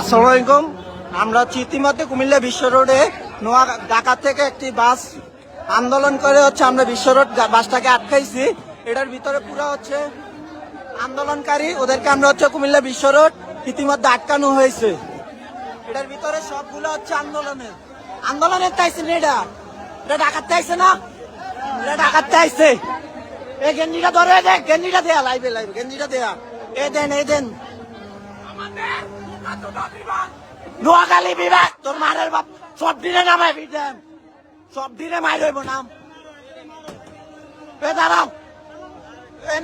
আসসালামু আলাইকুম। আমরা ইতিমধ্যে কুমিল্লা বিশ্ব রোডে নোয়া ঢাকা থেকে একটি বাস আন্দোলন করে হচ্ছে আমরা বিশ্ব রোড বাসটাকে আটকাইছি। এটার ভিতরে পুরো হচ্ছে আন্দোলনকারী, ওদেরকে আমরা হচ্ছে কুমিল্লা বিশ্ব রোড ইতিমধ্যে আটকানো হয়েছে। এটার ভিতরে সবগুলো হচ্ছে আন্দোলনের। আন্দোলনের চাইছে না এটা। এটা ডাকাতে আইছে না? এটা ডাকাতে আইছে এই গেঞ্জিটা ধরে দেখ, গেঞ্জিটা দেয়া লাইবে লাইবে গেঞ্জিটা দেয়া। এ দেন এ দেন। নোয়াখালী বিভাগ। তোর মারের বাপ সব দিনে নামাই সব দিনে মাই রইব নাম। দাঁড়াও। এ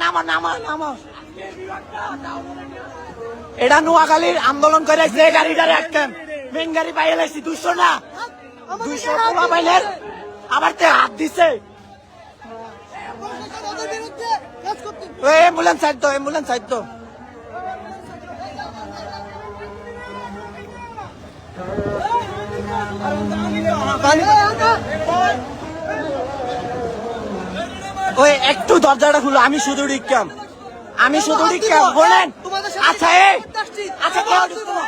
এটা নোয়াখালীর আন্দোলন করে যে গাড়িটার একদম মেন গাড়ি পাইয়ে লাইছি, দুইশো না। দুইশো পোলা পাইলের আবার তে হাত দিছে। এ, অ্যাম্বুলেন্স সাইড তো অ্যাম্বুলেন্স সাইড তো ওই একটু দরজাটা খুলো আমি শুধু রিক্কাম আমি শুধু রিক্কাম বলেন। আচ্ছা আচ্ছা কেউ ঢুকতো না।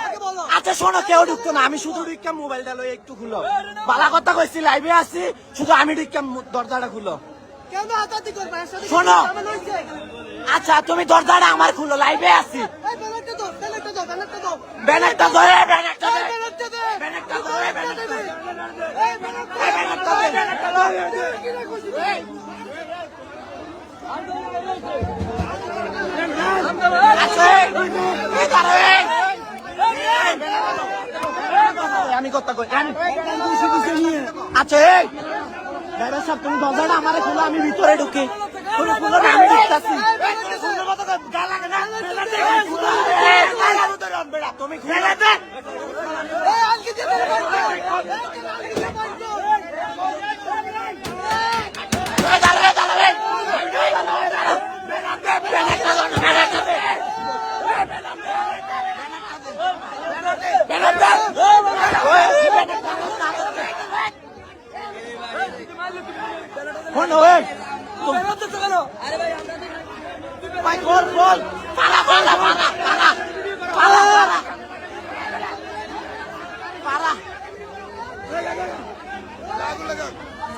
আচ্ছা শোনো কেউ ঢুকতো না। আমি শুধু রিক্কাম মোবাইলটা লই একটু খুলো। বালা কথা কইছি লাইভে আছি। শুধু আমি রিক্কাম দরজাটা খুলো। শোনো। আচ্ছা তুমি দরজাটা আমার খুলো লাইভে আছি। ব্যানারটা ধরে ব্যানারটা ধরে ব্যানারটা ধরে ব্যানারটা ধরে ব্যানারটা ধরে ব্যানারটা ধরে আচ্ছা এই, এই দাঁড়াও, এই। এই, আমি কথা কই আমি আচ্ছা এই ড্রাইভার সাহেব তুমি দরজাটা আমারে খুলো আমি ভিতরে ঢুকি তুমি খুলো না আমি ঢুকতাছি তুমি খুলে দে শোনো, এই।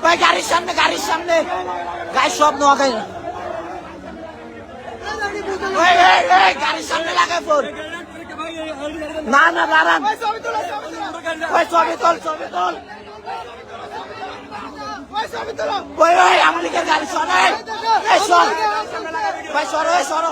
ভাই, গাড়ির সামনে গাড়ির সামনে। গাড়ির সব নোয়া গাড়ি এই, গাড়ির সামনে লাগাই ফোন। না না দাঁড়ান। ছবি তোল ছবি তোল। ওই ওই আমলিকের গাড়ি সরাই সর। ভাই সরো সরো।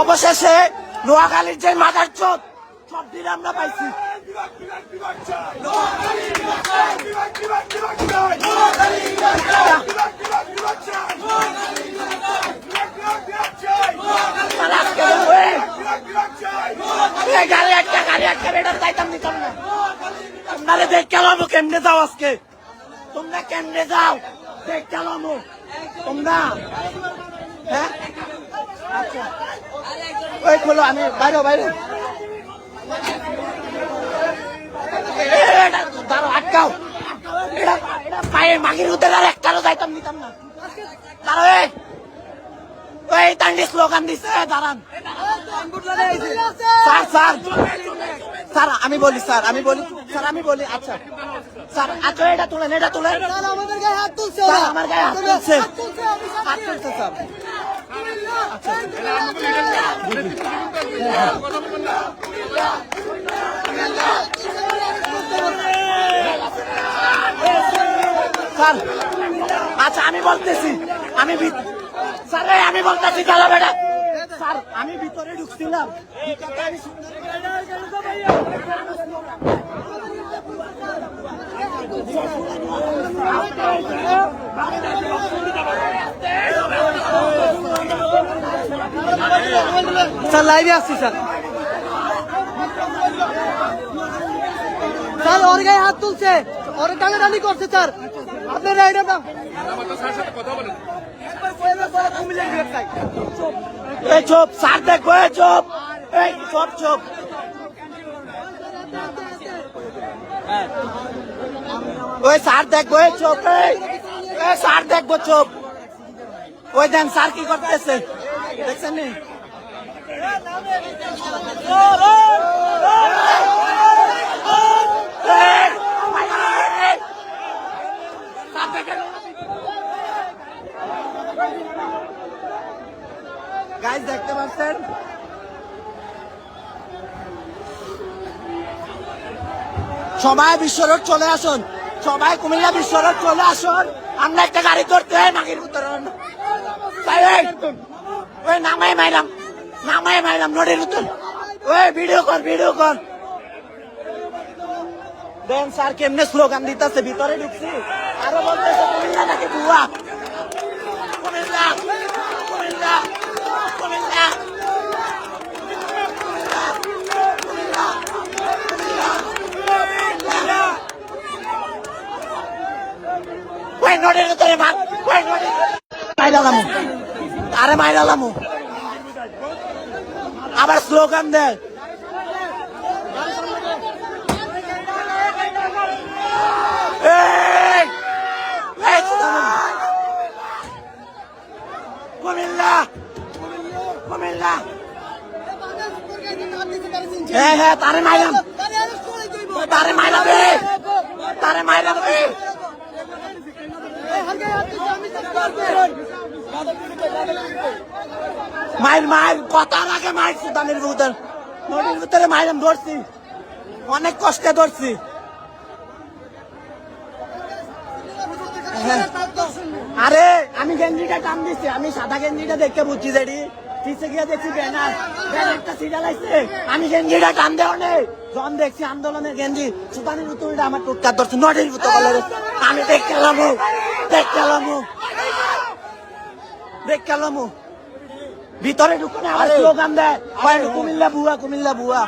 অবশেষে নোয়াখালীর যে মাদার চোদ, সব দিন আমরা পাইছি। গাড়ি গাড়ি দেখ কেমনে যাও আজকে? তোমরা কেমনে যাও? দেখ কেলামো তোমরা? হ্যাঁ? আচ্ছা। ওই খোলো আমি বাইরে বাইরে। দাঁড়ো আটকাও। এটা এটা পায়ে মাগির আর একটারও যাইতাম নিতাম না। দাঁড়ো এই। তান্ডি স্লোগান দিছে দাঁড়ান। Sir sir. স্যার আমি বলি স্যার আমি বলি স্যার আমি বলি আচ্ছা। স্যার আচ্ছা এটা তুলেন এটা তুলেন। তারা আমাদের গায়ে হাত তুলছে আমার গায়ে হাত তুলছে। হাত তুলছে, স্যার। স্যার আচ্ছা আমি বলতেছি, আমি স্যার আমি বলতেছি গেল বেটা। স্যার, আমি ভিতরে ঢুকছিলাম। আমি সুন্দর স্যার লাইভে আসছি, স্যার। স্যার, ওর গায়ে হাত তুলছে। ওর টানাটানি করছে, স্যার। আপনারা এটা না চুপ, স্যার এই চুপ। চুপ চুপ। ওই স্যার দেখব, এই চুপ এই স্যার দেখব চুপ ওই দেন, স্যার কি করতেছে? দেখছেন নি? গাইজ দেখতে পাচ্ছেন? সবাই বিশ্বরোড চলে আসুন। সবাই কুমিল্লা বিশ্বরোড চলে আসুন। আমরা একটা গাড়ি করতে হয় মাগির উত্তর ওই নামাই মাইলাম নামাই মাইলাম নদীর উত্তর। ওই, ভিডিও কর ভিডিও কর। দেন স্যার, কেমনে স্লোগান দিতেছে? ভিতরে ঢুকছি। আরও বলতেছে, কুমিল্লা নাকি বুয়া কুমিল্লা কুমিল্লা ওই নদীর ভিতরে ভাগ ওই নদীর মাইরালামু আরে মাইরালামু আবার স্লোগান দেয় হ্যাঁ হ্যাঁ তারে মাইলাম তারে মাইলাবে তারে মাইলাবে মাইল মাইল কথার আগে মাইল সুদানের ভিতর। নদীর ভিতরে মাইলাম ধরছি। অনেক কষ্টে ধরছি। হ্যাঁ। আরে, আমি গেঞ্জিটা টান দিচ্ছি আমি সাদা গেঞ্জিটা দেখে বুঝছি যেটি পিছে গিয়ে দেখছি ব্যানার। ব্যানারটা সিজা লাগছে। আমি গেঞ্জিটা টান দেওয়া নেই। যখন দেখছি আন্দোলনের গেঞ্জি। সুতানির উত্তরটা আমার টুটকার ধরছে। উত্তর বলে আমি দেখতে এলাম দেখতে এলাম দেখতে এলাম ভিতরে ঢুকুনে আবার স্লোগান দেয়। কুমিল্লা বুয়া কুমিল্লা বুয়া।